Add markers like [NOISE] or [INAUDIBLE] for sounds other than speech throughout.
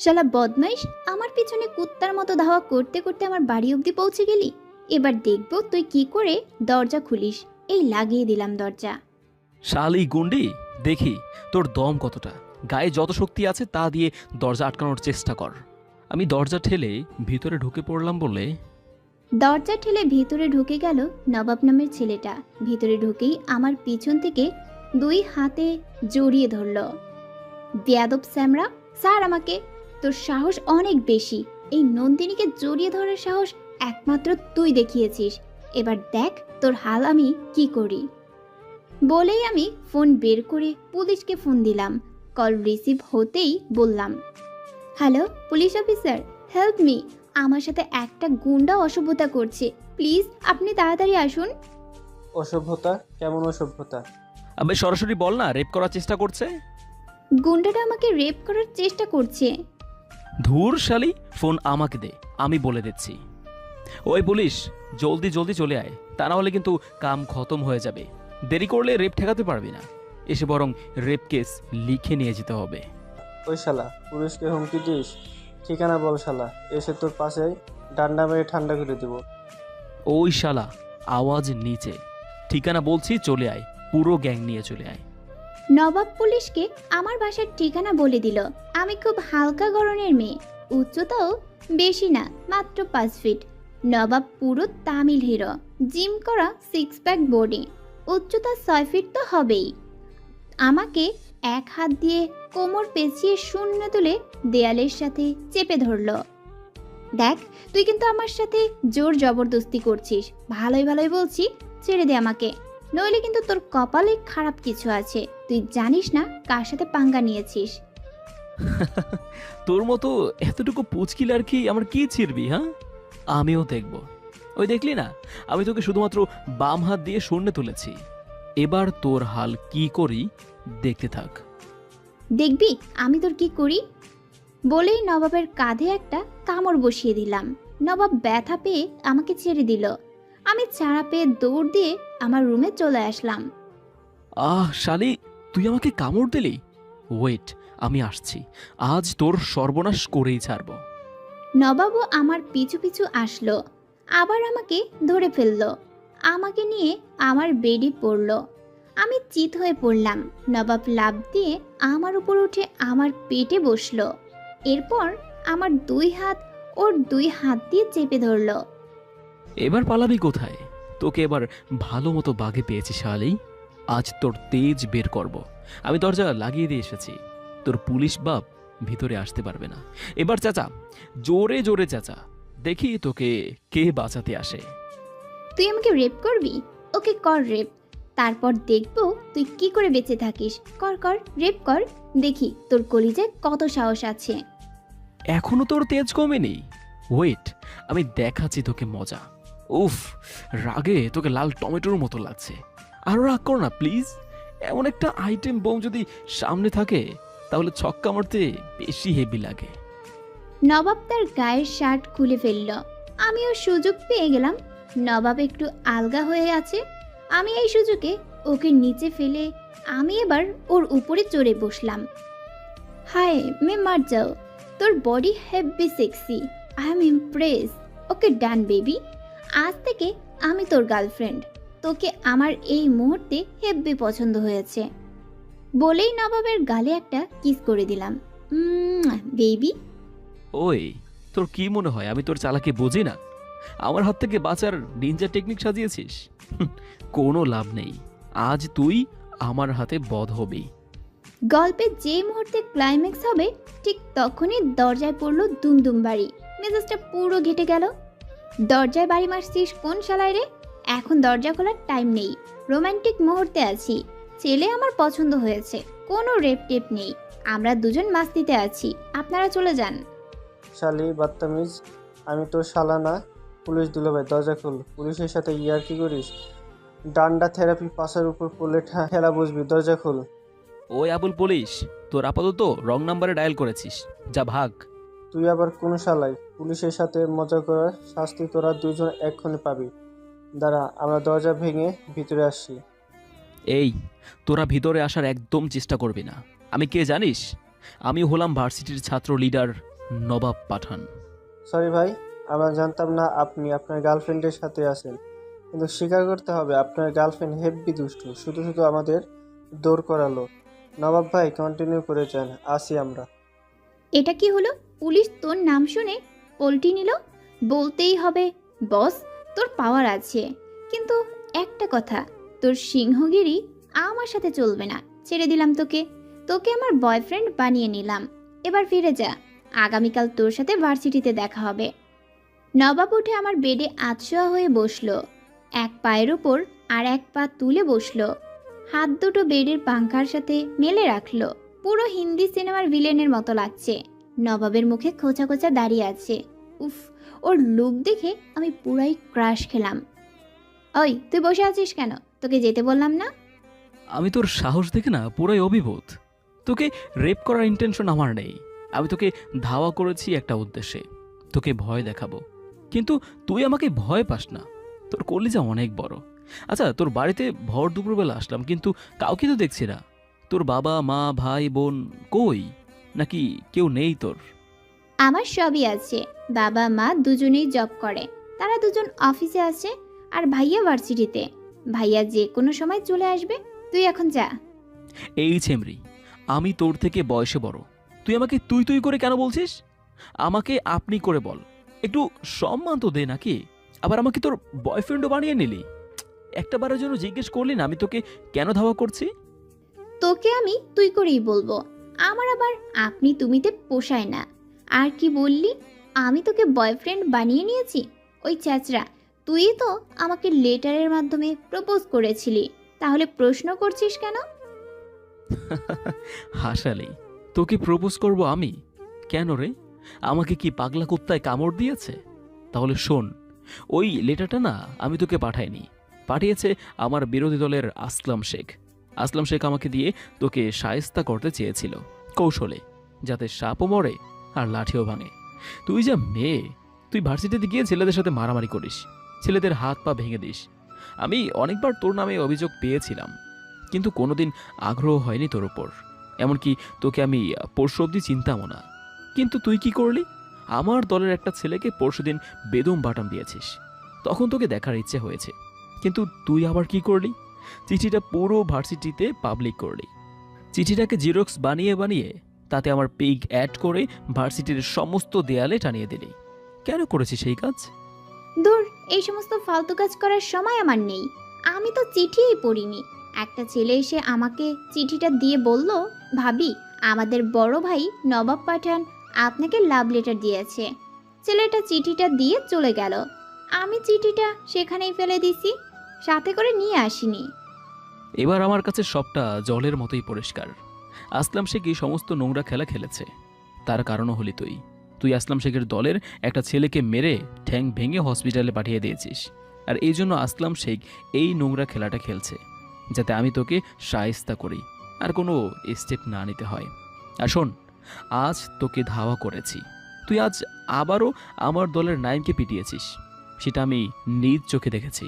শালা বদমাইশ আমার পিছনে কুত্তার মতো ধাওয়া করতে করতে আমার বাড়ি অবধি পৌঁছে গেলি? এবার দেখব তুই কি করে দরজা খুলিস। এই লাগিয়ে দিলাম দরজা। শালি গুন্ডি দেখি তোর দম কতটা। গায়ে যত শক্তি আছে তা দিয়ে দরজা আটকানোর চেষ্টা কর। আমি দরজা ঠেলে ভিতরে ঢুকে পড়লাম বলে দরজা ঠেলে ভিতরে ঢুকে গেল নবাব নামের ছেলেটা। ভিতরে ঢুকেই আমার পিছন থেকে দুই হাতে জড়িয়ে ধরল। বেয়াদব স্যামরা স্যার আমাকে। তোর সাহস অনেক বেশি। এই নন্দিনীকে জড়িয়ে ধরার সাহস একমাত্র তুই দেখিয়েছিস। এবার দেখ তোর হাল আমি কি করি। বলেই আমি ফোন বের করে পুলিশকে ফোন দিলাম। কল রিসিভ হতেই বললাম hello police officer help me. আমার সাথে একটা গুন্ডা অসভ্যতা করছে। প্লিজ আপনি তাড়াতাড়ি আসুন। অসভ্যতা? কেমন অসভ্যতা? আমি সরাসরি বল না রেপ করার চেষ্টা করছে? গুন্ডাটা আমাকে রেপ করার চেষ্টা করছে। ধুর শালি ফোন আমাকে দে আমি বলে দিচ্ছি। ওই পুলিশ জলদি জলদি চলে আয় তা না হলে কিন্তু কাম খতম হয়ে যাবে। দেরি করলে রেপ ঠেকাতে পারবি না। এসে বরং রেপ কেস লিখে নিয়ে যেতে হবে। ওই শালা পুলিশকে হুমকি দিস? ঠিকানা বল শালা এসে তোর পাশে ডান্ডা মেরে ঠান্ডা করে দেবো। ওই শালা আওয়াজ নিচে। ঠিকানা বলছি চলে আয় পুরো গ্যাং নিয়ে চলে আয়। নবাব পুলিশকে আমার বাসার ঠিকানা বলে দিল। আমি খুব হালকা গড়নের মেয়ে। উচ্চতাও বেশি না, মাত্র পাঁচ ফিট। নবাব পুরো তামিল হিরো। জিম করা সিক্স প্যাক বডি উচ্চতা ছয় ফিট তো হবেই। আমাকে এক হাত দিয়ে কোমর পেঁচিয়ে শূন্য তুলে দেয়ালের সাথে চেপে ধরলো। দেখ, তুই কিন্তু আমার সাথে জোর জবরদস্তি করছিস। ভালোই ভালোই বলছি, ছেড়ে দে আমাকে। নইলে কিন্তু তোর কপালে খারাপ কিছু আছে। তুই জানিস না কার সাথে পাঙ্গা নিয়েছিস। [LAUGHS] তোর মতো এতটুকু পুচকিলার কি আমার কি ছিড়বি হ্যাঁ? আমিও দেখব। ওই দেখলি না আমি তোকে শুধুমাত্র বাম হাত দিয়ে শূন্যে তুলেছি। এবার তোর হাল কি করি দেখতে থাক। দেখবি আমি তোর কি করি? বলেই নবাবের কাঁধে একটা কামড় বসিয়ে দিলাম। নবাব ব্যথা পেয়ে আমাকে ছেড়ে দিল। আমি চারা পেয়ে দৌড় দিয়ে আমার রুমে চলে আসলাম। আহ শালি তুই আমাকে কামড় দিলি? ওয়েট আমি আসছি। আজ তোর সর্বনাশ করেই ছাড়বো। নবাবও আমার পিছু পিছু আসলো আবার আমাকে ধরে ফেলল। আমাকে নিয়ে আমার বেডে পড়ল। আমি চিত হয়ে পড়লাম। নবাব লাভ দিয়ে আমার উপর উঠে আমার পেটে বসল। এরপর আমার দুই হাত ওর দুই হাত দিয়ে চেপে ধরলো। এবার পালাবি কোথায়? তোকে এবার ভালো মতো বাগে পেয়েছি শালি। আজ তোর তেজ বের করব। আমি দরজা লাগিয়ে দিয়ে এসেছি। তোর পুলিশ বাপ ভিতরে আসতে পারবে না। এবার চাচা জোরে জোরে চাচা দেখি তোকে কে বাঁচাতে আসে। তুই আমাকে রেপ করবি? ওকে কর রেপ তারপর দেখব তুই কি করে বেঁচে থাকিস। কর কর রেপ কর। দেখি তোর কলিজায় কত সাহস আছে। এখনও তোর তেজ কমেনি? ওয়েট আমি দেখাচ্ছি তোকে মজা। উফ, রাগে তোকে লাল টমেটোর মতো লাগছে। আরও রাগ কর না, প্লিজ। এমন একটা আইটেম বোম যদি সামনে থাকে, তাহলে ছক্কা মারতে বেশি হেভি লাগে। নবাব তার গায়ের শার্ট খুলে ফেলল। আমিও সুযোগ পেয়ে গেলাম। নবাব একটু আলগা হয়ে আছে। আমি এই সুযোগে ওকে নিচে ফেলে আমি এবার ওর উপরে চড়ে বসলাম। হাই মে মার যাও। তোর body heavy sexy I am impress okay done baby আজ থেকে আমি তোর গার্লফ্রেন্ড। তোকে আমার এই মুহূর্তে হেভি পছন্দ হয়েছে। বলেই নবাবের গালে একটা কিস করে দিলাম। বেবি। ওই তোর কি মনে হয়? আমি তোর চালাকে বুঝি না? আমার হাত থেকে বাঁচার নিনজা টেকনিক সাজিয়েছিস? কোনো লাভ নেই। আজ তুই আমার হাতে বধ হবি। গল্পে যে মুহূর্তে ক্লাইম্যাক্স হবে ঠিক তখনই দরজায় পড়ল দুমদুম বাড়ি। মেজাজটা পুরো ঘেটে গেল। দরজায় বাড়ি মারছিস কোন শালায় রে? এখন দরজা খোলার টাইম নেই। রোমান্টিক মুহূর্তে আছি। ছেলে আমার পছন্দ হয়েছে কোনো রেপ টেপ নেই। আমরা দুজন মাস্তিতে আছি আপনারা চলে যান। শালি বাত্তামিজ আমি তো শালা না। পুলিশ দিল ভাই দরজা খুল। পুলিশের সাথে ইয়ার কি করিস? ডান্ডা থেরাপি পাশের উপর পড়লে ঠা- ঠেলা বুঝবি দরজা খুল। ওই আবুল পুলিশ তোর আপাতত রং নাম্বারে ডায়াল করেছিস। যা ভাগ। তুই আবার কোন শালাই পুলিশের সাথে মজা করার শাস্তি তোরা দুজন এক্ষুনি পাবি। দাঁড়া আমরা দরজা ভেঙে ভিতরে আসছি। এই তোরা ভিতরে আসার একদম চেষ্টা করবি না। আমি কে জানিস? আমি হলাম ভার্সিটির ছাত্র লিডার নবাব পাঠান। সরি ভাই আমরা জানতাম না আপনি আপনার গার্লফ্রেন্ডের সাথে আছেন। কিন্তু স্বীকার করতে হবে আপনার গার্লফ্রেন্ড হেব্বি দুষ্টু শুধু শুধু আমাদের দৌড় করালো। নবাব ভাই কন্টিনিউ করে যান আসি আমরা। এটা কি হলো? পুলিশ তোর নাম শুনে পল্টি নিল, বলতেই হবে, বস, তোর পাওয়ার আছে। কিন্তু একটা কথা, তোর সিংহগিরি আমার সাথে চলবে না, ছেড়ে দিলাম তোকে। তোকে আমার বয়ফ্রেন্ড বানিয়ে নিলাম। এবার ফিরে যা, আগামীকাল তোর সাথে ভার্সিটিতে দেখা হবে। নবাব উঠে আমার বেডে আতশোয়া হয়ে বসল, এক পায়ের ওপর আর এক পা তুলে বসল, হাত দুটো বেডের পাংখার সাথে মেলে রাখল। পুরো হিন্দি সিনেমার ভিলেনের মতো লাগছে। নবাবের মুখে খোঁচা খোঁচা দাঁড়িয়ে আছে। উফ, ওর লুক দেখে আমি পুরাই ক্রাশ খেলাম। ওই, তুই বসে আছিস কেন? তোকে যেতে বললাম না? আমি তোর সাহস দেখে না পুরাই অভিভূত। তোকে রেপ করার ইন্টেনশন আমার নেই। আমি তোকে ধাওয়া করেছি একটা উদ্দেশ্যে। তোকে ভয় দেখাবো। কিন্তু তুই আমাকে ভয় পাস না। তোর কলিজা অনেক বড়। আচ্ছা তোর বাড়িতে ভর দুপুরবেলা আসলাম, কিন্তু কাউকে তো দেখছি না। তোর বাবা, মা, ভাই, বোন কই? নাকি কেউ নেই তোর? আমার সবই আছে। বাবা মা দুজনেই জব করে। তারা দুজন অফিসে আছে আর ভাইয়া ভার্সিটিতে ভাইয়া যে কোনো সময় চলে আসবে। তুই এখন যা। এই ছেমরি আমি তোর থেকে বয়সে বড়। তুই আমাকে তুই তুই করে কেন বলছিস? আমাকে আপনি করে বল। একটু সম্মান তো দে নাকি? আবার আমাকে তোর বয়ফ্রেন্ডও বানিয়ে নিলি। একটা বারের জন্য জিজ্ঞেস করলি না আমি তোকে কেন ধাওয়া করছি? তোকে আমি তুই করেই বলব। আমার আবার আপনি তুমিতে পোষায় না। আর কি বললি? আমি তোকে বয়ফ্রেন্ড বানিয়ে নিয়েছি? ওই চ্যাচরা তুই তো আমাকে লেটারের মাধ্যমে প্রপোজ করেছিলি। তাহলে প্রশ্ন করছিস কেন? [LAUGHS] হাসালি, তোকে প্রপোজ করব আমি? কেন রে? আমাকে কি পাগলা কুত্তায় কামড় দিয়েছে? তাহলে শোন, ওই লেটারটা না আমি তোকে পাঠাইনি। পাঠিয়েছে আমার বিরোধী দলের আসলাম শেখ। আসলাম শেখ আমাকে দিয়ে তোকে সায়স্তা করতে চেয়েছিল, কৌশলে, যাতে সাপও মরে আর লাঠিও ভাঙে। তুই যা মেয়ে, তুই ভার্সিটিতে গিয়ে ছেলেদের সাথে মারামারি করিস, ছেলেদের হাত পা ভেঙে দিস। আমি অনেকবার তোর নামে অভিযোগ পেয়েছিলাম, কিন্তু কোনোদিন আগ্রহ হয়নি তোর ওপর এমনকি তোকে আমি পরশু অব্দি চিন্তামও না। কিন্তু তুই কি করলি? আমার দলের একটা ছেলেকে পরশুদিন বেদম বাটাম দিয়েছিস। তখন তোকে দেখার ইচ্ছে হয়েছে। কিন্তু তুই আবার কি করলি? চিঠিটা পুরো ভার্সিটিতে পাবলিক করলি। চিঠিটাকে জিরক্স বানিয়ে বানিয়ে তাতে আমার পেগ অ্যাড করে ভার্সিটির সমস্ত দেয়ালে টানিয়ে দিলি। কেন করেছিস সেই কাজ? দূর, এই সমস্ত ফালতু কাজ করার সময় আমার নেই। আমি তো চিঠিই পড়িনি। একটা ছেলে এসে আমাকে চিঠিটা দিয়ে বলল, ভাবি, আমাদের বড় ভাই নবাব পাঠান আপনাকে লাভ লেটার দিয়েছে। ছেলেটা চিঠিটা দিয়ে চলে গেল। আমি চিঠিটা সেখানেই ফেলে দিছি। সাথে করে নিয়ে আসিনি। এবার আমার কাছে সবটা জলের মতোই পরিষ্কার। আসলাম শেখ এই সমস্ত নোংরা খেলা খেলেছে। তার কারণও হলি তুই। তুই আসলাম শেখের দলের একটা ছেলেকে মেরে ঠ্যাং ভেঙে হসপিটালে পাঠিয়ে দিয়েছিস। আর এই জন্য আসলাম শেখ এই নোংরা খেলাটা খেলছে, যাতে আমি তোকে সায়স্তা করি। আর কোনো স্টেপ না নিতে হয়। আর শোন, আজ তোকে ধাওয়া করেছি। তুই আজ আবারও আমার দলের নাইমকে পিটিয়েছিস। সেটা আমি নিজ চোখে দেখেছি।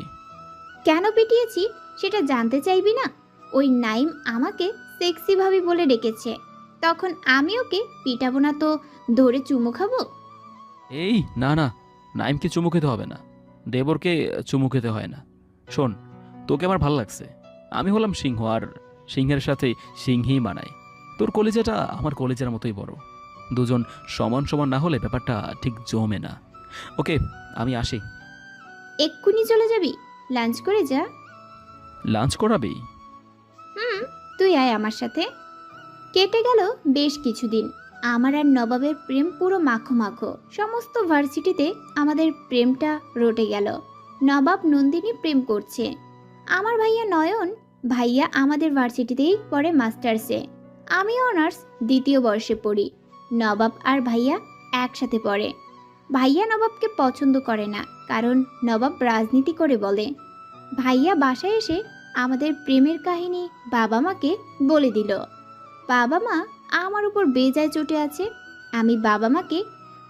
কেন পিটিয়েছি সেটা জানতে চাইবি না? ওই নাইম আমাকে সেক্সি ভাবি বলে ডেকেছে। তখন আমি ওকে পিটাবো না তো ধরে চুমু খাব? এই না না নাইমকে চুমু খেতে হবে না। দেবরকে চুমু খেতে হয় না। শোন তোকে আমার ভালো লাগছে। আমি হলাম সিংহ আর সিংহের সাথে সিংহই মানায় তোর কলেজাটা আমার কলেজের মতোই বড়। দুজন সমান সমান না হলে ব্যাপারটা ঠিক জমে না। ওকে আমি আসি। এক্ষুনি চলে যাবি? লাঞ্চ করে যা। লাঞ্চ করাবি? হুম তুই আয় আমার সাথে। কেটে গেল বেশ কিছুদিন। আমার আর নবাবের প্রেম পুরো মাখো মাখো। সমস্ত ভার্সিটিতে আমাদের প্রেমটা রটে গেল। নবাব নন্দিনী প্রেম করছে। আমার ভাইয়া নয়ন ভাইয়া আমাদের ভার্সিটিতেই পড়ে মাস্টার্সে। আমি অনার্স দ্বিতীয় বর্ষে পড়ি। নবাব আর ভাইয়া একসাথে পড়ে। ভাইয়া নবাবকে পছন্দ করে না, কারণ নবাব রাজনীতি করে বলে। ভাইয়া বাসায় এসে আমাদের প্রেমের কাহিনী বাবা মাকে বলে দিল। বাবা মা আমার উপর বেজায় চটে আছে, আমি বাবা মাকে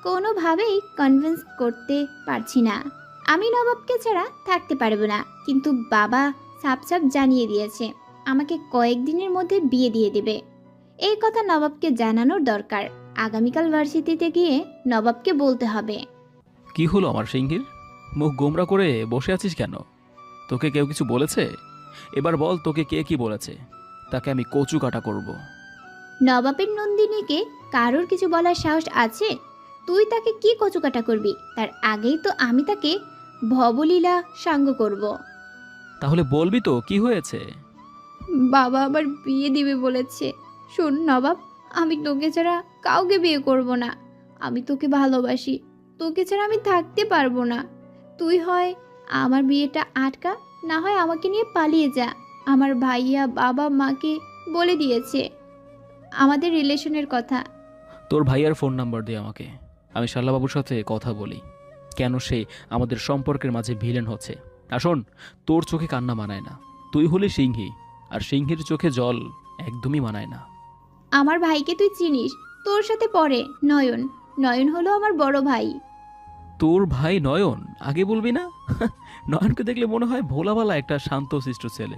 কোনোভাবেই কনভিন্স করতে পারছি না। আমি নবাবকে ছাড়া থাকতে পারব না, কিন্তু বাবা সাপ সাপ জানিয়ে দিয়েছে, আমাকে কয়েকদিনের মধ্যে বিয়ে দিয়ে দেবে। এই কথা নবাবকে জানানোর দরকার। আগামীকাল ভার্সিটিতে গিয়ে নবাবকে বলতে হবে। কি হলো আমার সিংহির? মুখ গোমরা করে বসে আছিস কেন? তোকে কেউ কিছু বলেছে? এবার বল তোকে কে কি বলেছে? তাকে আমি কচু কাটা করব। নবাবের নন্দিনীকে কারোর কিছু বলার সাহস আছে? তুই তাকে কি কচুকাটা করবি? তার আগেই তো আমি তাকে ভবলীলা সাঙ্গ করব। তাহলে বলবি তো কি হয়েছে? বাবা আবার বিয়ে দিবে বলেছে। শোন নবাব আমি তোকে ছাড়া কাউকে বিয়ে করব না। আমি তোকে ভালোবাসি। তোকে ছাড়া আমি থাকতে পারব না। তুই হয় আমার বিয়েটা আটকা না হয় আমাকে নিয়ে পালিয়ে যা আমার ভাইয়া বাবা মাকে বলে দিয়েছে। আমাদের রিলেশনের কথা। তোর ভাইয়ার ফোন নাম্বার দে আমাকে। আমি শাল্লাবাবুর সাথে কথা বলি। কেন সে আমাদের সম্পর্কের মাঝে ভিলেন হচ্ছে। আসুন তোর চোখে কান্না মানায় না। তুই হলে সিংহী আর সিংহের চোখে জল একদমই মানায় না। আমার ভাইকে তুই চিনিস তোর সাথে পড়ে নয়ন। নয়ন হলো আমার বড় ভাই। তোর ভাই নয়ন? আগে বলবি না? [LAUGHS] নয়নকে দেখলে মনে হয় ভোলাভালা একটা শান্ত শিষ্ট ছেলে।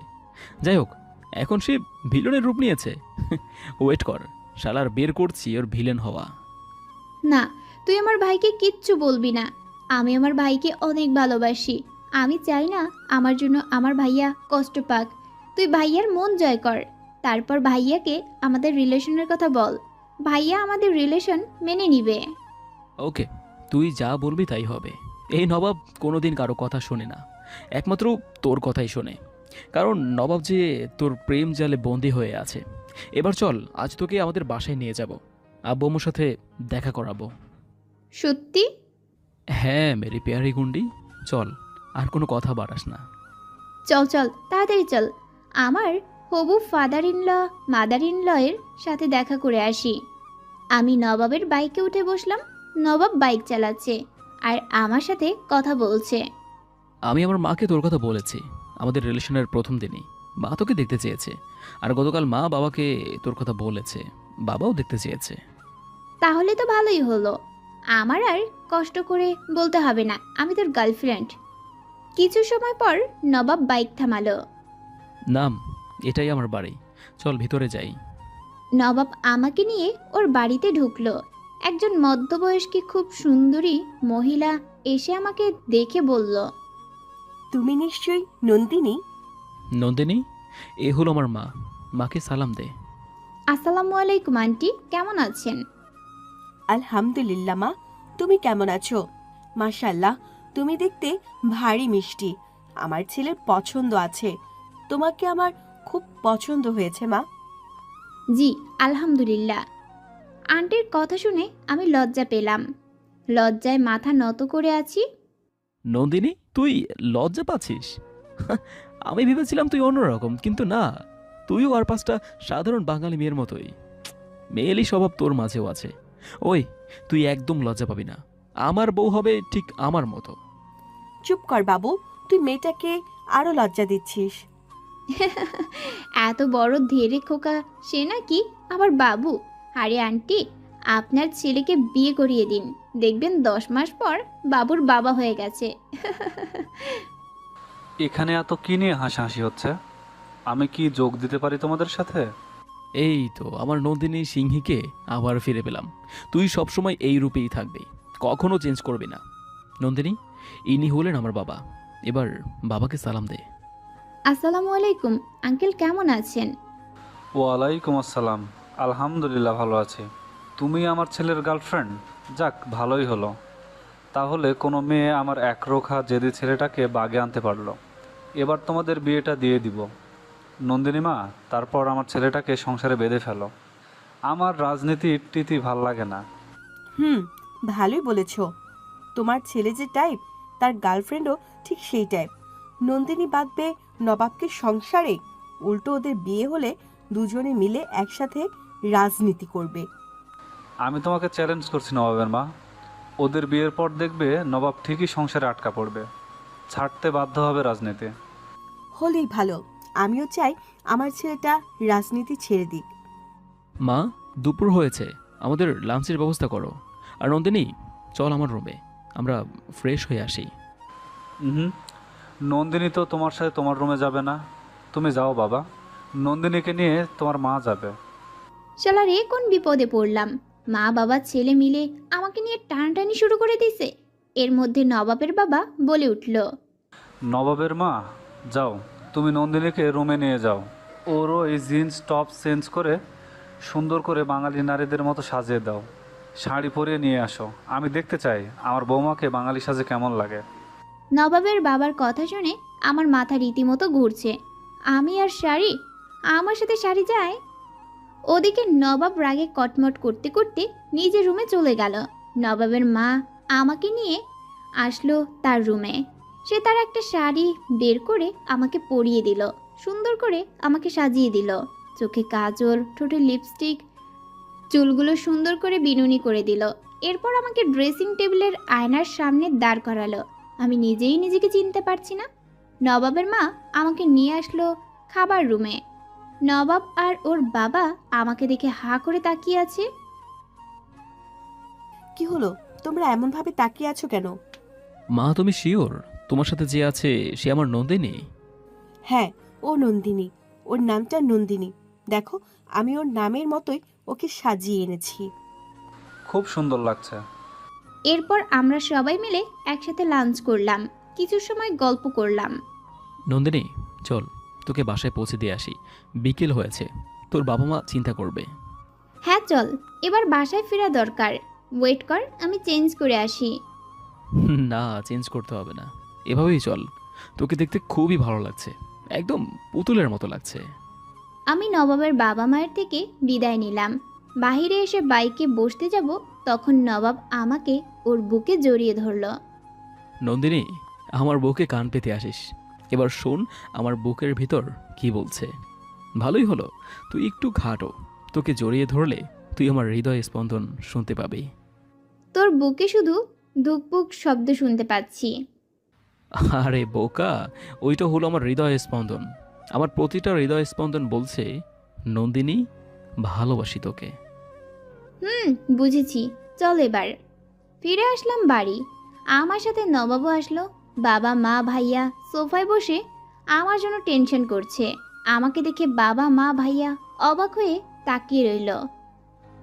যাই হোক এখন সে ভিলেনের রূপ নিয়েছে। [LAUGHS] ওয়েট কর শালার বের করছি ওর ভিলেন হওয়া। না তুই আমার ভাইকে কিচ্ছু বলবি না। আমি আমার ভাইকে অনেক ভালোবাসি। আমি চাই না আমার জন্য আমার ভাইয়া কষ্ট পাক। তুই ভাইয়ার মন জয় কর। তারপর ভাইয়াকে আমাদের রিলেশনের কথা বল। ভাইয়া আমাদের রিলেশন মেনে নিবে। ওকে তুই যা বলবি তাই হবে। এই নবাব কোনোদিন কারও কথা শোনে না। একমাত্র তোর কথাই শোনে। কারণ নবাব যে তোর প্রেম জালে বন্দি হয়ে আছে। এবার চল আজ তোকে আমাদের বাসায় নিয়ে যাব। আব্বু আম্মুর সাথে দেখা করাবো। সত্যি? হ্যাঁ মেরি পেয়ারি গুন্ডি। চল আর কোনো কথা বাড়াস না। চল চল তাড়াতাড়ি চল। আমার হবু father in law mother in লয়ের সাথে দেখা করে আসি। আমি নবাবের বাইকে উঠে বসলাম নবাব বাইক চালাচ্ছে আর আমার সাথে কথা বলছে। আমি আমার মাকে তোর কথা বলেছি আমাদের রিলেশনের প্রথম দিনই। মা তোকে দেখতে চেয়েছে আর গতকাল মা বাবাকে তোর কথা বলেছে বাবাও দেখতে চেয়েছে। তাহলে তো ভালোই হলো। আমার আর কষ্ট করে বলতে হবে না আমি তোর গার্লফ্রেন্ড। কিছু সময় পর নবাব বাইক থামালো। নাম এটাই আমার বাড়ি। চল ভিতরে যাই। নবাব আমাকে নিয়ে ওর বাড়িতে ঢুকলো। একজন মধ্যবয়স্কী খুব সুন্দরী মহিলা এসে আমাকে দেখে বলল তুমি নিশ্চয়ই নন্দিনী? নন্দিনী এ হলো আমার মা। মাকে সালাম দে। আসসালামু আলাইকুম আন্টি। কেমন আছেন? আলহামদুলিল্লাহ মা। তুমি কেমন আছো? মাশাল্লাহ তুমি দেখতে ভারী মিষ্টি। আমার ছেলের পছন্দ আছে। তোমাকে আমার খুব পছন্দ হয়েছে মা। জি আলহামদুলিল্লাহ। আন্টির কথা শুনে আমি লজ্জা পেলাম। লজ্জায় মাথা নত করে আছি। নন্দিনী তুই লজ্জা পাচ্ছিস? [LAUGHS] আমি ভেবেছিলাম তুই অন্যরকম কিন্তু না। তুইও আর পাঁচটা সাধারণ বাঙালি মেয়ের মতোই। মেয়েলি স্বভাব তোর মাঝেও আছে। ওই তুই একদম লজ্জা পাবি না। আমার বউ হবে ঠিক আমার মতো। চুপ কর বাবু। তুই মেয়েটাকে আরও লজ্জা দিচ্ছিস। এত বড় ধীরে খোকা সে নাকি আমার বাবু। আরে আন্টি আপনার ছেলেকে বিয়ে করিয়ে দিন। দেখবেন দশ মাস পর বাবুর বাবা হয়ে গেছে। এখানে এত কি নিয়ে হাসাহাসি হচ্ছে? আমি কি যোগ দিতে পারি তোমাদের সাথে? এই তো আমার নন্দিনী সিংহীকে আবার ফিরে পেলাম। তুই সবসময় এই রূপেই থাকবি কখনো চেঞ্জ করবি না। নন্দিনী ইনি হলেন আমার বাবা। এবার বাবাকে সালাম দে। আসসালামু আলাইকুম। আঙ্কেল কেমন আছেন? ওয়ালাইকুম আসসালাম। আলহামদুলিল্লাহ ভালো আছি। তুমি আমার ছেলের গার্লফ্রেন্ড? যাক ভালোই হলো। তাহলে কোনো মেয়ে আমার একরোখা জেদি ছেলেটাকে বাগে আনতে পারল। এবার তোমাদের বিয়েটা দিয়ে দিব। নন্দিনী মা তারপর আমার ছেলেটাকে সংসারে বেঁধে ফেলো। আমার রাজনীতি টীতি ভালো লাগে না। হুম ভালোই বলেছ। তোমার ছেলে যে টাইপ তার গার্লফ্রেন্ডও ঠিক সেই টাইপ নন্দিনী বাঁধবে নবাবকে সংসারে। উল্টো ওদের বিয়ে হলে দুজনে মিলে একসাথে রাজনীতি করবে। আমি তোমাকে চ্যালেঞ্জ করছি নবাবের মা। ওদের বিয়ের পর দেখবে নবাব ঠিকই সংসারে আটকা পড়বে। ছাড়তে বাধ্য হবে রাজনীতি। হলেই ভালো। আমিও চাই আমার ছেলেটা রাজনীতি ছেড়ে দিক। মা দুপুর হয়েছে। আমাদের লাঞ্চের ব্যবস্থা করো। আর নন্দিনী চল আমার রুমে। আমরা ফ্রেশ হয়ে আসি। হুম। নন্দিনী তো তোমার সাথে তোমার রুমে যাবে না। তুমি যাও বাবা। নন্দিনীকে নিয়ে তোমার মা যাবে। শালার এ কোন বিপদে পড়লাম? মা বাবা ছেলে মিলে আমাকে নিয়ে টানাটানি শুরু করে দিছে এর মধ্যে নবাবের বাবা বলে উঠল নবাবের মা যাও তুমি নন্দিনীকে রুমে নিয়ে যাও। ওরও এই জিন্স টপ চেঞ্জ করে সুন্দর করে বাঙালি নারীদের মতো সাজিয়ে দাও। শাড়ি পরিয়ে নিয়ে আসো। আমি দেখতে চাই আমার বৌমাকে বাঙালি সাজে কেমন লাগে। নবাবের বাবার কথা শুনে আমার মাথা রীতিমতো ঘুরছে। আমি আর শাড়ি? আমার সাথে শাড়ি যায়? ওদিকে নবাব রাগে কটমট করতে করতে নিজের রুমে চলে গেল। নবাবের মা আমাকে নিয়ে আসলো তার রুমে। সে তার একটা শাড়ি বের করে আমাকে পরিয়ে দিল। সুন্দর করে আমাকে সাজিয়ে দিল। চোখে কাজল, ঠোঁটে লিপস্টিক চুলগুলো সুন্দর করে বিনুনি করে দিল। এরপর আমাকে ড্রেসিং টেবিলের আয়নার সামনে দাঁড় করালো। আমি নিজেই নিজেকে চিনতে পারছি না। নবাবের মা আমাকে নিয়ে আসলো খাবার রুমে। নবাব আর ওর বাবা আমাকে দেখে হাঁ করে তাকিয়ে আছে। কি হলো? তোমরা এমনভাবে তাকিয়ে আছো কেন? মা তুমি শিওর? তোমার সাথে যে আছে সে আমার নন্দিনী? হ্যাঁ ও নন্দিনী। ওর নামটা নন্দিনী। দেখো আমি ওর নামের মতোই ওকে সাজিয়ে এনেছি। খুব সুন্দর লাগছে। এরপর আমরা সবাই মিলে একসাথে লাঞ্চ করলাম কিছু সময় গল্প করলাম। নন্দিনী চল তোকে বাসায় পৌঁছে দিয়ে আসি। বিকেল হয়েছে তোর বাবা মা চিন্তা করবে। হ্যাঁ চল এবার বাসায় ফেরা দরকার। ওয়েট কর আমি চেঞ্জ করে আসি। না চেঞ্জ করতে হবে না। এভাবেই চল তোকে দেখতে খুবই ভালো লাগছে একদম পুতুলের মতো লাগছে। আমি নবাবের বাবা মায়ের থেকে বিদায় নিলাম। বাইরে এসে বাইকে বসতে যাব তখন নবাব আমাকে ওর বুকে জড়িয়ে ধরলো। নন্দিনী আমার বুকে কান পেতে আসিস। এবার শোন আমার বুকের ভিতর কি বলছে। ভালোই হলো তুই একটু ঘাটো। তোকে জড়িয়ে ধরলে তুই আমার হৃদয় স্পন্দন শুনতে পাবি। তোর বুকে শুধু ধুকপুক শব্দ শুনতে পাচ্ছি। আরে বোকা ওইটা হলো আমার হৃদয় স্পন্দন। আমার প্রতিটা হৃদয় স্পন্দন বলছে নন্দিনী ভালোবাসি তোকে। হুম বুঝেছি। চল এবার। ফিরে আসলাম বাড়ি। আমার সাথে নবাবও আসলো। বাবা মা ভাইয়া সোফায় বসে আমার জন্য টেনশন করছে। আমাকে দেখে বাবা মা ভাইয়া অবাক হয়ে তাকিয়ে রইল।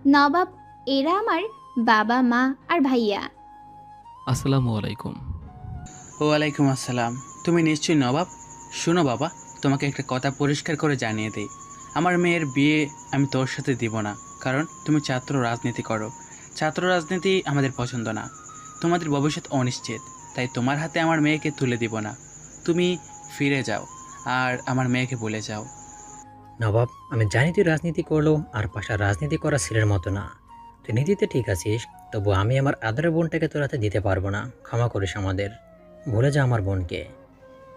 নবাব এরা আমার বাবা মা আর ভাইয়া। আসসালামু আলাইকুম। ওয়ালাইকুম আসসালাম। তুমি নিশ্চয়ই নবাব? শোনো বাবা তোমাকে একটা কথা পরিষ্কার করে জানিয়ে দিই। আমার মেয়ের বিয়ে আমি তোর সাথে দিব না। কারণ তুমি ছাত্র রাজনীতি করো। ছাত্র রাজনীতি আমাদের পছন্দ না। তোমাদের ভবিষ্যৎ অনিশ্চিত, তাই তোমার হাতে আমার মেয়েকে তুলে দিব না। তুমি ফিরে যাও, আর আমার মেয়েকে বলে যাও। নবাব, আমি জানি তুই রাজনীতি করল আর পাশা রাজনীতি করা ছেলের মতো না। তুই নীতিতে ঠিক আছিস, তবু আমি আমার আদরের বোনটাকে তোর হাতে দিতে পারব না। ক্ষমা করিস আমাদের। ভুলে যা আমার বোনকে।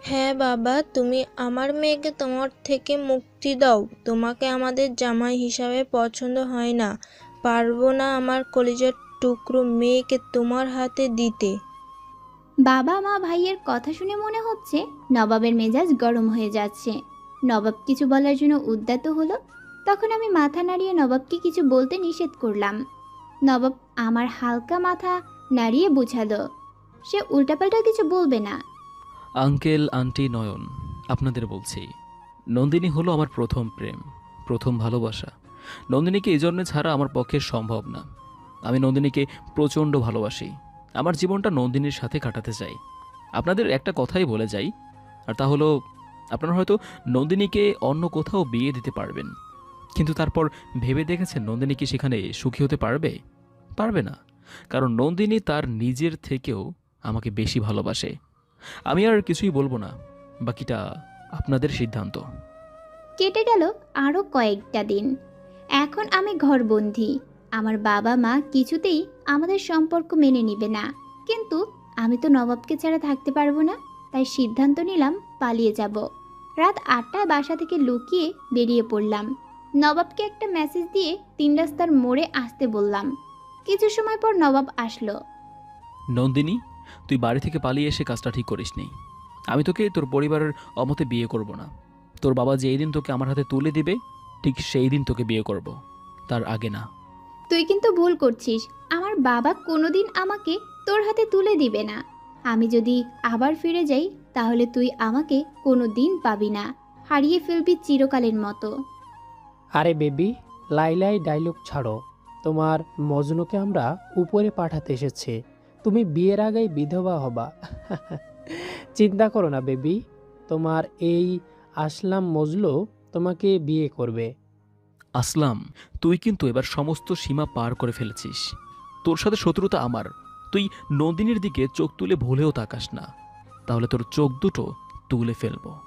হ্যাঁ বাবা, তুমি আমার মেয়েকে তোমার থেকে মুক্তি দাও। তোমাকে আমাদের জামাই হিসাবে পছন্দ হয় না। পারব না আমার কলিজার টুকরো মেয়েকে তোমার হাতে দিতে। বাবা মা ভাইয়ের কথা শুনে মনে হচ্ছে নবাবের মেজাজ গরম হয়ে যাচ্ছে। নবাব কিছু বলার জন্য উদ্যত হলো, তখন আমি মাথা নাড়িয়ে নবাবকে কিছু বলতে নিষেধ করলাম। নবাব আমার হালকা মাথা নাড়িয়ে বুঝালো, সে উল্টাপাল্টা কিছু বলবে না। আঙ্কেল, আন্টি, নয়ন, আপনাদের বলছি, নন্দিনী হলো আমার প্রথম প্রেম, প্রথম ভালোবাসা। নন্দিনীকে এই জন্মে ছাড়া আমার পক্ষে সম্ভব না। আমি নন্দিনীকে প্রচণ্ড ভালোবাসি। আমার জীবনটা নন্দিনীর সাথে কাটাতে চাই। আপনাদের একটা কথাই বলে যাই, আর তা হলো, আপনারা হয়তো নন্দিনীকে অন্য কোথাও বিয়ে দিতে পারবেন, কিন্তু তারপর ভেবে দেখেছেন নন্দিনী কি সেখানে সুখী হতে পারবে? পারবে না। কারণ নন্দিনী তার নিজের থেকেও আমাকে বেশি ভালোবাসে। আমি আর কিছুই বলব না। বাকিটা আপনাদের সিদ্ধান্ত। কেটে গেল আরও কয়েকটা দিন। এখন আমি ঘরবন্দি। আমার বাবা মা কিছুতেই আমাদের সম্পর্ক মেনে নিবে না। কিন্তু আমি তো নবাবকে ছাড়া থাকতে পারব না তাই সিদ্ধান্ত নিলাম পালিয়ে যাব। রাত আটটায় বাসা থেকে লুকিয়ে বেরিয়ে পড়লাম। নবাবকে একটা মেসেজ দিয়ে তিন রাস্তার মোড়ে আসতে বললাম। কিছু সময় পর নবাব আসলো। নন্দিনী তুই বাড়ি থেকে পালিয়ে এসে কাজটা ঠিক করিস করিসনি। আমি তোকে তোর পরিবারের অমতে বিয়ে করব না। তোর বাবা যেই দিন তোকে আমার হাতে তুলে দিবে ঠিক সেই দিন তোকে বিয়ে করব। তার আগে না। তুই কিন্তু ভুল করছিস। আমার বাবা কোনোদিন আমাকে তোর হাতে তুলে দিবে না। আমি যদি আবার ফিরে যাই তাহলে তুই আমাকে কোনো দিন পাবি না। হারিয়ে ফেলবি চিরকালের মতো। আরে বেবি লাইলাই ডায়লগ ছাড়ো। তোমার মজনুকে আমরা উপরে পাঠাতে এসেছি। তুমি বিয়ের আগেই বিধবা হবা। চিন্তা করো না বেবি। তোমার এই আসলাম মজলু তোমাকে বিয়ে করবে। আসলাম তুই কিন্তু এবার সমস্ত সীমা পার করে ফেলেছিস। তোর সাথে শত্রুতা আমার। তুই নন্দিনীর দিকে চোখ তুলে ভুলেও তাকাস না। তাহলে তোর চোখ দুটো তুলে ফেলব।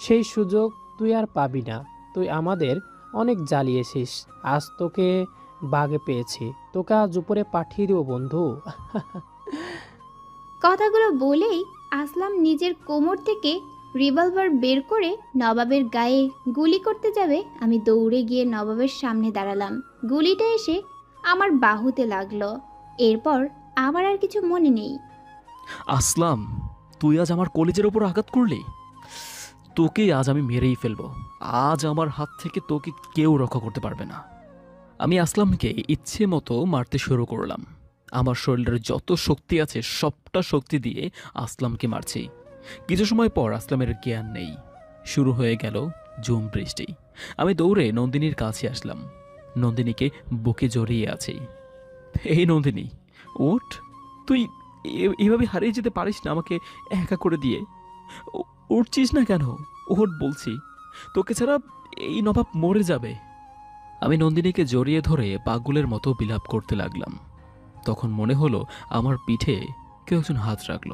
সেই সুযোগ তুই আর পাবি না। তুই আমাদের অনেক জ্বালিয়েছিস। আজ তোকে বাগে পেয়েছি। তোকে আজ উপরে পাঠিয়ে দেবো বন্ধু। [LAUGHS] কথাগুলো বলেই আসলাম নিজের কোমর থেকে রিভলভার বের করে নবাবের গায়ে গুলি করতে যাবে। আমি দৌড়ে গিয়ে নবাবের সামনে দাঁড়ালাম। গুলিটা এসে আমার বাহুতে লাগল। এরপর আমার আর কিছু মনে নেই। আসলাম তুই আজ আমার কলেজের ওপর আঘাত করলি? তোকে আজ আমি মেরেই ফেলব। আজ আমার হাত থেকে তোকে কেউ রক্ষা করতে পারবে না। আমি আসলামকে ইচ্ছে মতো মারতে শুরু করলাম। আমার শরীরের যত শক্তি আছে, সবটা শক্তি দিয়ে আসলামকে মারছি। কিছু সময় পর আসলামের জ্ঞান নেই। শুরু হয়ে গেল ঝুম বৃষ্টি। আমি দৌড়ে নন্দিনীর কাছে আসলাম। নন্দিনীকে বুকে জড়িয়ে আছি। এই নন্দিনী ওঠ তুই এভাবে হারিয়ে যেতে পারিস না আমাকে একা করে দিয়ে। উঠছিস না কেন? ওট বলছি। তোকে ছাড়া এই নবাব মরে যাবে। আমি নন্দিনীকে জড়িয়ে ধরে পাগুলের মতো বিলাপ করতে লাগলাম। তখন মনে হলো আমার পিঠে কেউ একজন হাত রাখল।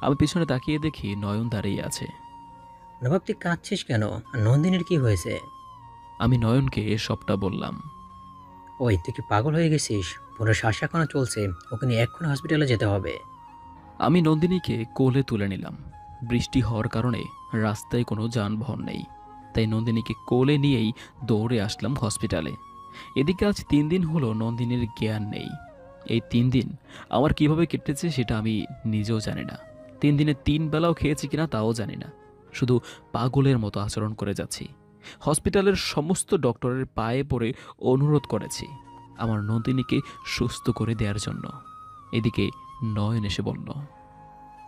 আমি পিছনে তাকিয়ে দেখি নয়ন দাঁড়িয়ে আছে। নবাব তুই কাঁদছিস কেন? নন্দিনীর কি হয়েছে? আমি নয়নকে সবটা বললাম। ওই তুই কি পাগল হয়ে গেছিস? পুরো শ্বাস এখনও চলছে ওকে নিয়ে এক্ষুনি হসপিটালে যেতে হবে। আমি নন্দিনীকে কোলে তুলে নিলাম। বৃষ্টি হওয়ার কারণে রাস্তায় কোনো যানবাহন নেই। তাই নন্দিনীকে কোলে নিয়েই দৌড়ে আসলাম হসপিটালে। এদিকে আজ তিন দিন হলো নন্দিনীর জ্ঞান নেই। এই তিন দিন আমার কীভাবে কেটেছে সেটা আমি নিজেও জানি না। তিন দিনে তিন বেলাও খেয়েছি কিনা তাও জানি না। শুধু পাগলের মতো আচরণ করে যাচ্ছি। হসপিটালের সমস্ত ডক্টরের পায়ে পড়ে অনুরোধ করেছি আমার নন্দিনীকে সুস্থ করে দেওয়ার জন্য। এদিকে নয়ন এসে বলল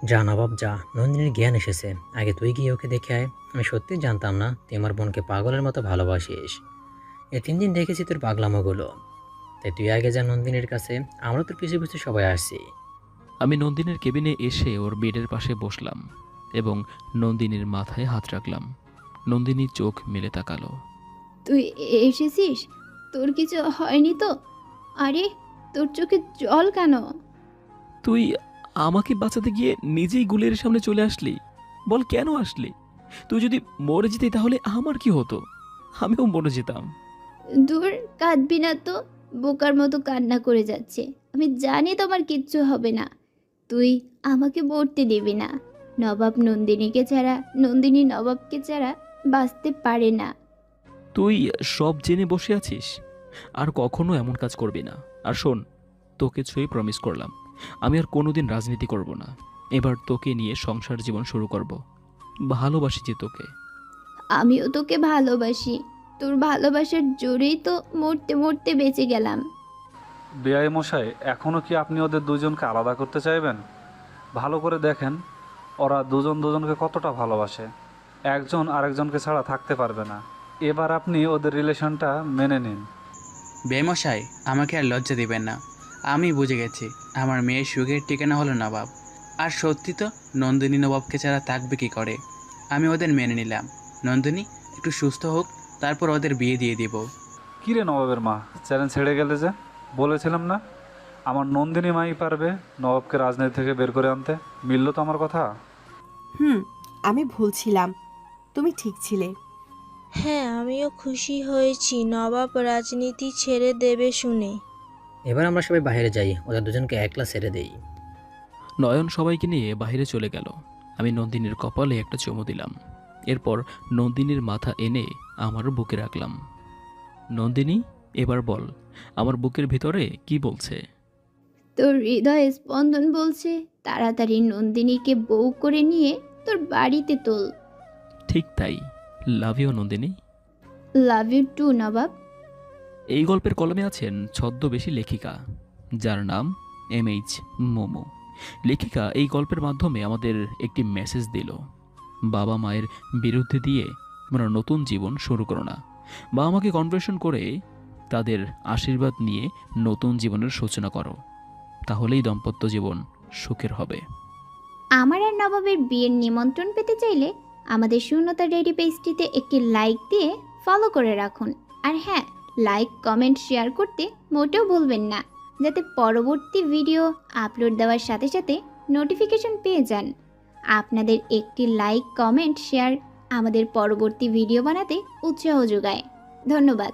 যা নবাব যা নন্দিনীর জ্ঞান এসেছে। আগে তুই গিয়ে ওকে দেখে আয়। আমি সত্যি জানতাম না তুই আমার বোনকে পাগলের মতো ভালোবাসিস। এ তিন দিন দেখেছি তোর পাগলামোগুলো। তাই তুই আগে যা নন্দিনীর কাছে আমরা তোর পিছু পিছু সবাই আসছি। আমি নন্দিনীর কেবিনে এসে ওর বেডের পাশে বসলাম এবং নন্দিনীর মাথায় হাত রাখলাম। নন্দিনী চোখ মেলে তাকালো। তুই এসেছিস? তোর কিছু হয়নি তো? আরে তোর চোখে জল কেন? তুই আমাকে বাঁচাতে গিয়ে নিজেই গুলের সামনে চলে আসলি? বল কেন আসলি? তুই যদি মরে যেতি তাহলে আমার কি হতো? আমিও মরে যেতাম। দূর কাঁদবি না তো। বোকার মতো কান্না করে যাচ্ছে। আমি জানি তোমার কিচ্ছু হবে না। তুই আমাকে মরতে দিবি না। নবাব নন্দিনীকে ছাড়া নন্দিনী নবাবকে ছাড়া বাঁচতে পারে না। তুই সব জেনে বসে আছিস? আর কখনো এমন কাজ করবি না। আর শোন তোকে ছুঁয়ে প্রমিস করলাম। আমি আর কোনোদিন রাজনীতি করব না। এবার তোকে নিয়ে সংসার জীবন শুরু করব। ভালোবাসি যে তোকে। আমিও তোকে ভালোবাসি। তোর ভালোবাসার জোরেই তো মরতে মরতে বেঁচে গেলাম। বেআই মশাই এখনও কি আপনি ওদের দুজনকে আলাদা করতে চাইবেন? ভালো করে দেখেন ওরা দুজন দুজনকে কতটা ভালোবাসে। একজন আরেকজনকে ছাড়া থাকতে পারবে না। এবার আপনি ওদের রিলেশনটা মেনে নিন। বেমশাই আমাকে আর লজ্জা দিবেন না। আমি বুঝে গেছি আমার মেয়ের সুখের ঠিকানা হলো নবাব। আর সত্যি তো নন্দিনী নবাবকে ছাড়া থাকবে কি করে? আমি ওদের মেনে নিলাম। নন্দিনী একটু সুস্থ হোক তারপর ওদের বিয়ে দিয়ে দিব। কিরে নবাবের মা চ্যালেঞ্জ ছেড়ে গেলে যে? বলেছিলাম না? আমার নন্দিনী মাই পারবে নবাবকে রাজনীতি থেকে বের করে আনতে। মিলল তো আমার কথা? হুম আমি ভুল ছিলাম তুমি ঠিক ছিলে। হ্যাঁ আমিও খুশি হয়েছি। নবাব রাজনীতি ছেড়ে দেবে শুনে। এবার আমরা সবাই বাইরে যাই ওদের দুজনকে একলা ছেড়ে দেই। নয়ন সবাইকে নিয়ে বাইরে চলে গেল। আমি নন্দিনীর কপালে একটা চুমু দিলাম। এরপর নন্দিনীর মাথা এনে আমার বুকে রাখলাম। নন্দিনী এবার বল আমার বুকের ভিতরে কি বলছে? তোর হৃদয় স্পন্দন বলছে তাড়াতাড়ি নন্দিনীকে বউ করে নিয়ে তোর বাড়িতে তোল। ঠিক তাই। Love you Nandini. Love you too Nawab. এই গল্পের কলমে আছেন ছদ্মবেশী লেখিকা, যার নাম এম এইচ মোমো। লেখিকা এই গল্পের মাধ্যমে আমাদের একটি মেসেজ দিল। বাবা মায়ের বিরুদ্ধে দিয়ে আমরা নতুন জীবন শুরু করো না। বাবা মাকে কনভার্সন করে তাদের আশীর্বাদ নিয়ে নতুন জীবনের সূচনা করো। তাহলেই দাম্পত্য জীবন সুখের হবে। আমার আর নবাবের বিয়ের নিমন্ত্রণ পেতে চাইলে আমাদের শূন্যতা রেডি পেজটিতে একটি লাইক দিয়ে ফলো করে রাখুন। আর হ্যাঁ লাইক কমেন্ট শেয়ার করতে মোটেও ভুলবেন না। যাতে পরবর্তী ভিডিও আপলোড দেওয়ার সাথে সাথে নোটিফিকেশন পেয়ে যান। আপনাদের একটি লাইক কমেন্ট শেয়ার আমাদের পরবর্তী ভিডিও বানাতে উৎসাহ যোগায়। ধন্যবাদ।